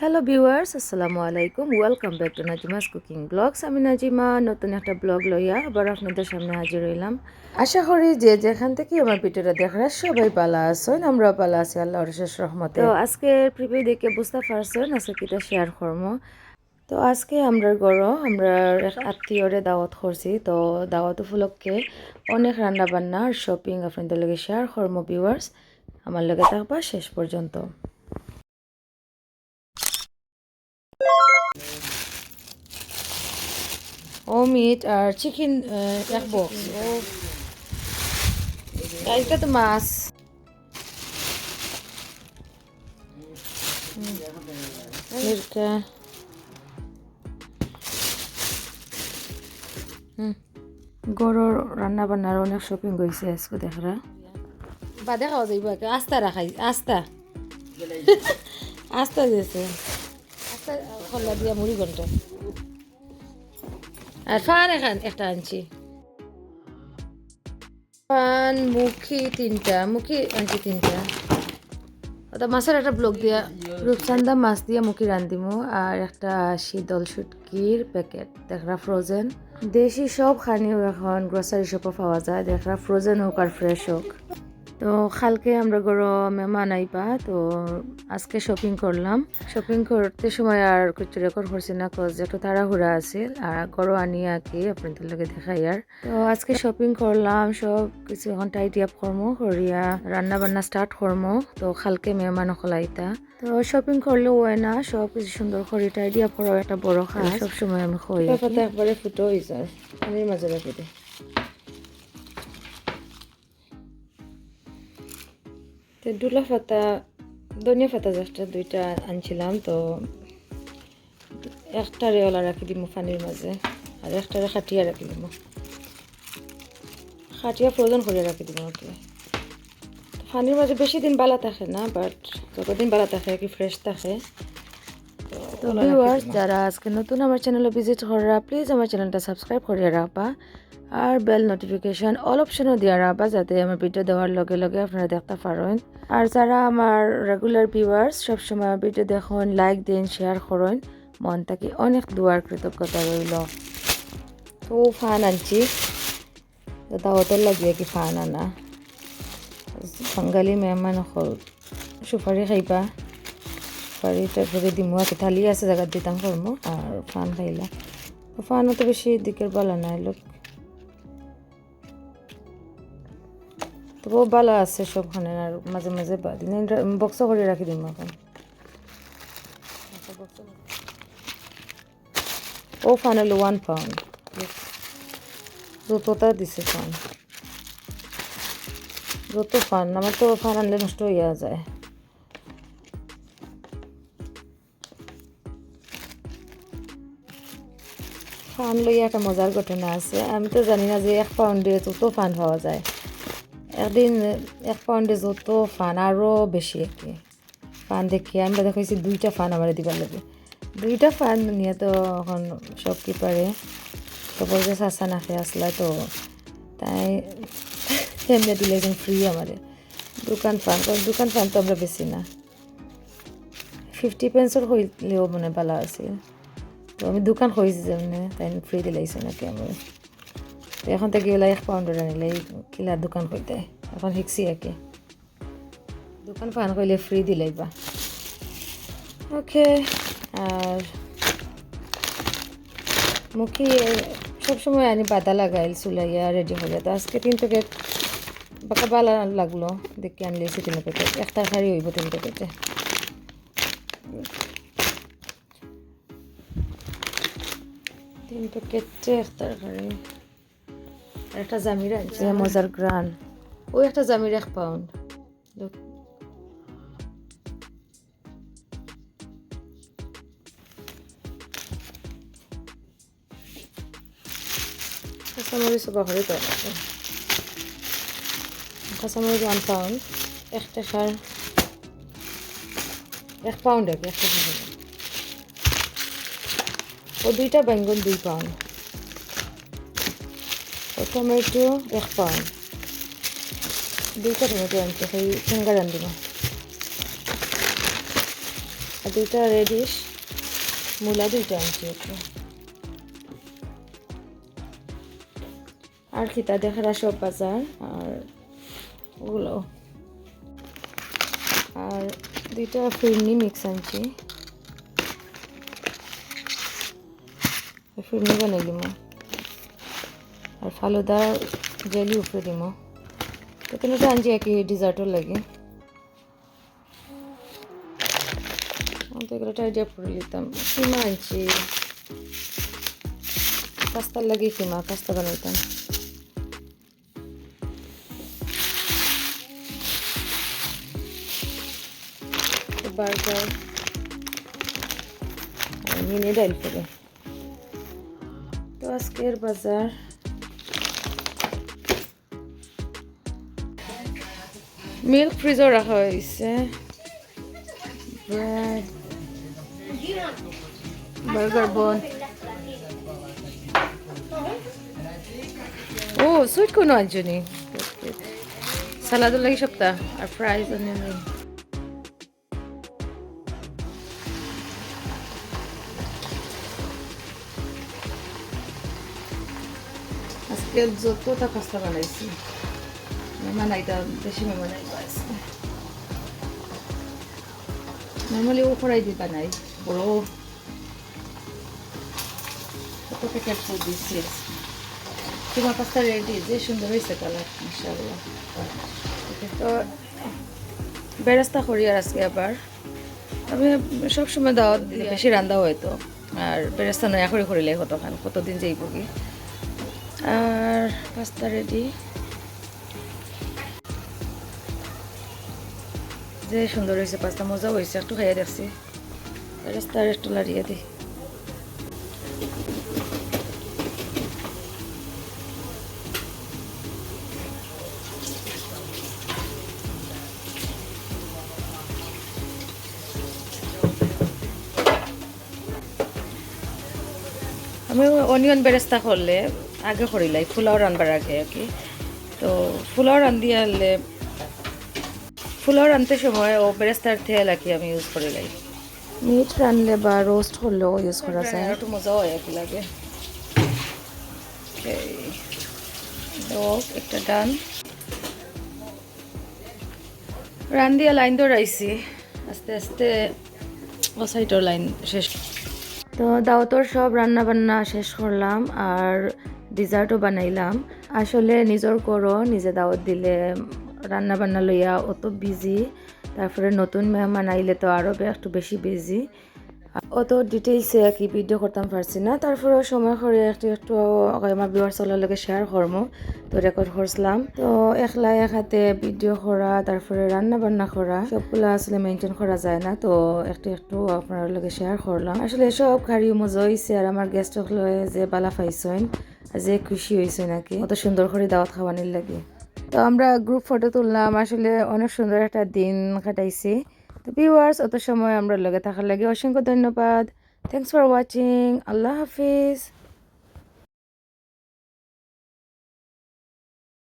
Hello viewers আসসালামু আলাইকুম welcome back to Nazima's cooking blogs আমি নাজিমা, নতুন একটা ব্লগ লইয়া আবার আপনাদের সামনে হাজির হইলাম। আশা করি যে যেখান থেকে আমার ভিডিওটা দেখার সবাই পালা আছেন, আমরাও পালা আছি আল্লাহর শেষ রহমতে। তো আজকে প্রিপে দেখে বুঝতে পারছেন, আজকে কিটা শেয়ার করব। তো আজকে আমরা গড় আমরা আত্মীয়রে দাওয়াত করছি। তো দাওয়াত উপলক্ষে অনেক রান্না বান্না আর শপিং আপনাদের লগে শেয়ার করব ভিউয়ার্স আমার লগে থাকবা শেষ পর্যন্ত। ও মিট আর চিকেন এক বক্স ও। এটা তো মাছ। মিরকা। গরুর রান্না বান্নার অনেক শপিং গেছে আজকে, দেখরা। বাদে খাওয়া যাইব আস্তা রাখাই আস্তা আস্তা দিয়েছে খোলা দিয়া মুড়ি ঘণ্টা। আর ফান এখান একটা আনছি। ফান, মুখি তিনটা। মুখি আনছি তিনটা। ওটা মাছের একটা ব্লক দিয়া রূপচান্দা মাছ দিয়া মুখি রান্ধিমু। আর একটা শীতল শুটকির প্যাকেট। দেখরা ফ্রোজেন দেশি সব খানিও এখন গ্রসারি শপে পাওয়া যায়। দেখরা ফ্রোজেন হোক আর ফ্রেশ হোক। তো কালকে আমরা গরো মেহমান আইবা তো আজকে শপিং করলাম। শপিং করতে সময় আর কিছু রেকর্ড করছি না কজ একটু তাড়াহুড়া আছিল আর গরো আনি আর কি আপনাদের লগে দেখাই আর। তো আজকে শপিং করলাম সব কিছু এখন টাইটি আপ করমো করিয়া রান্না বান্না স্টার্ট করমো তো কালকে মেহমান খোলাইতা তো শপিং করলেও হয় না সব কিছু সুন্দর করে টাইডি আপ করাও একটা বড় কাজ। সবসময় আমি কই একবারে ফুটো হয়েছে পানির মাঝে রাখি তো ডুলা পাতা ধনিয়া পাতা জাস্ট দুইটা আনছিলাম তো একটারে ওলা রাখি দিম পানির মাঝে আর একটারে খাটিয়া রাখি দিম খাটিয়া ফ্রোজন করে রাখি দিম ওকে পানির মাঝে বেশি দিন বালা থাকে না বাট যতদিন বালা থাকে কি ফ্রেশ থাকে তো ভিউয়ার্স যারা আজকে নতুন আমার চ্যানেলে ভিজিট করা প্লিজ আমার চ্যানেলটা সাবস্ক্রাইব করে রাখবা আর বেল নোটিফিকেশন অল অপশনও দিয়ে রাখবা যাতে আমার ভিডিও দেওয়ার লগে লগে আপনারা দেখতে পারেন। আর যারা আমার রেগুলার ভিউয়ার্স সবসময় ভিডিও দেখুন লাইক দিন শেয়ার করেন। মন থাকি অনেক দুয়ার কৃতজ্ঞতা রইল। তো ফান আনছি। দাওয়াতের লাগিয়ে কি ফান আনা? বাঙালি মেহমান হল সুপারি খাইবা। সুপারি তারপরে আর থালি আছে জায়গা দিতাম করমু আর ফান খাইলা। ফানও তো বেশি দিকের বলা নাই, লোক। তবুও ভালো আছে সবখানে, আর মাঝে মাঝে বক্স করে রাখি দিম এখন। ও ফান হলো ওয়ান পাউন্ড যতটা দিছে ফান যত ফান আমার তো ফান আনলে নষ্ট হইয়া যায়। ফান লইয়া একটা মজার ঘটনা আছে। আমি তো জানি না যে এক পাউন্ডে যত ফান পাওয়া যায়। একদিন এক পাউন্ডে যত ফান আরও বেশি একটি ফান দেখি আমি দেখাইছি দুইটা ফান আমার দিবার লাগে। দুইটা ফান নিয়ে তো এখন শপকিপারে খবর যে চাচা নাখে আসলা তো, তাই এমনি দিলে একদম ফ্রি আমারে। দোকান ফান দোকান ফান তো আমরা বেশি না। ফিফটি পেন্সর হইলেও মানে ভালো আছিল তো আমি দোকান হয়েছি যেমনি, তাই ফ্রি দিলাইছে নাকি আমার। তো এখন থেকে এলাই এক পাউন্ডার আনিলে কিলা দোকান হইতে এখন শিখছি একে। দোকান ফান করলে ফ্রি দিলাইবা ওকে, আর মুখি সবসময় আনি বাদা লাগাইল চুলাইয়া রেডি হলে তো আজকে তিন প্যাকেট বাকা বালা লাগল, দেখি আনলেছি তিন প্যাকেট। এক তরকারি হইব তিন প্যাকেটে। তিন প্যাকেটে এক তরকারি। একটা জামির আনছে মজার গ্রান। ওই একটা জামির এক পাউন্ড। কাঁচামরিচ বাহরে তো কাঁচামরিচ ওয়ান পাউন্ড। এক টাকার এক পাউন্ড এক একটা ও দুইটা বেঙ্গন দুই পাউন্ড। ও টমেটো এক পাউন্ড। দুইটা টমেটো আনছে, সেই ঠেঙ্গা রান্ধিব আর দুইটা রেডিশ মূলা দুইটা আনছি একটু। আর খিতা দেখারা সব বাজার, আর ওগুলো। আর দুইটা ফিরনি মিক্স আনছি। ফিরনি বানাই দিম। আর ফালুদার জেলি উপরে দিম। তো তিনটা আনছি একই ডিজার্টও লাগে। তো এগুলো টাইডিয়া করে নিতাম। কিমা আনছি? পাস্তার লাগে কিমা, পাস্তা বানাইতাম। বার্গার। মিনি ডাইল করে। তো আজকের বাজার মিল্ক ফ্রিজও রাখা হয়েছে। বার্গার বন ও সুইট কোনো আনছনি সালাদও লাগে সপ্তাহ, আর ফ্রাইজ অনিয়ন আজকে যতটা পাস্তা বানাইছি। মেহমান আইতা বেশি আইবা আজকে নর্মালি ও করাই দি বানাই বড়। কত প্যাকেট ফুড দিচ্ছি তোমার পাস্তা রেডি যে সুন্দর হয়েছে কালার মাসাল্লাহ তো বেরাস্তা করি আর আজকে আবার। আমি সবসময় দাওয়াত বেশি রান্দা হয়তো আর বেরাস্তা নয়া করে করিলে কতখান কতদিন যাইব কি আর পাস্তা রেডি। যে সুন্দর হয়েছে পাস্তা মজা হয়েছে, একটু খাইয়ে দেখছি। রাস্তার একটু লাড়িয়ে দিই। আমি অনিয়ন বেরেস্তা করলে আগে করিলাই ফুলাও রানবার আগে আর কি। তো ফুলাও রান্ধি আনলে ফুলাও রানতে সময় ও বেরেস্তার তেল আর কি আমি ইউজ করিলাই মিট রানলে বা রোস্ট করলেও ইউজ করা যায়। একটু মজা হয় কি লাগে। একটা ডান। রান দিয়া লাইন দৌড়াইছি। আস্তে আস্তে ও সাইডের লাইন শেষ। তো দাওয়াতর সব রান্না বান্না শেষ করলাম আর ডিজার্টও বানাইলাম। আসলে নিজর করো নিজে দাওয়াত দিলে রান্না বান্না লইয়া অত বিজি তারপরে নতুন মেহমান আইলে তো আরও একটু বেশি বিজি অত ডিটেলসে আর কি ভিডিও করতাম পারছি না। তারপরেও সময় করে একটু একটু আমার বিবার চলার লগে শেয়ার করব তো রেকর্ড করছিলাম। তো একলা এক হাতে ভিডিও করা, তারপরে রান্না বান্না করা, সবগুলো আসলে মেনটেন করা যায় না। তো একটু একটু আপনার লগে শেয়ার করলাম। আসলে সব খাড়ি মজা হয়েছে আর আমার গেস্ট লয়ে যে বালা পাইছেন যে খুশি হয়েছে নাকি। অত সুন্দর করে দাওয়াত খাওয়ানির লাগে। তো আমরা গ্রুপ ফটো তুললাম। আসলে অনেক সুন্দর একটা দিন কাটাইছি। তো ভিউয়ার্স অত সময় আমরা লগে থাকার লাগে। অসংখ্য ধন্যবাদ। থ্যাংকস ফর ওয়াচিং আল্লাহ হাফিজ।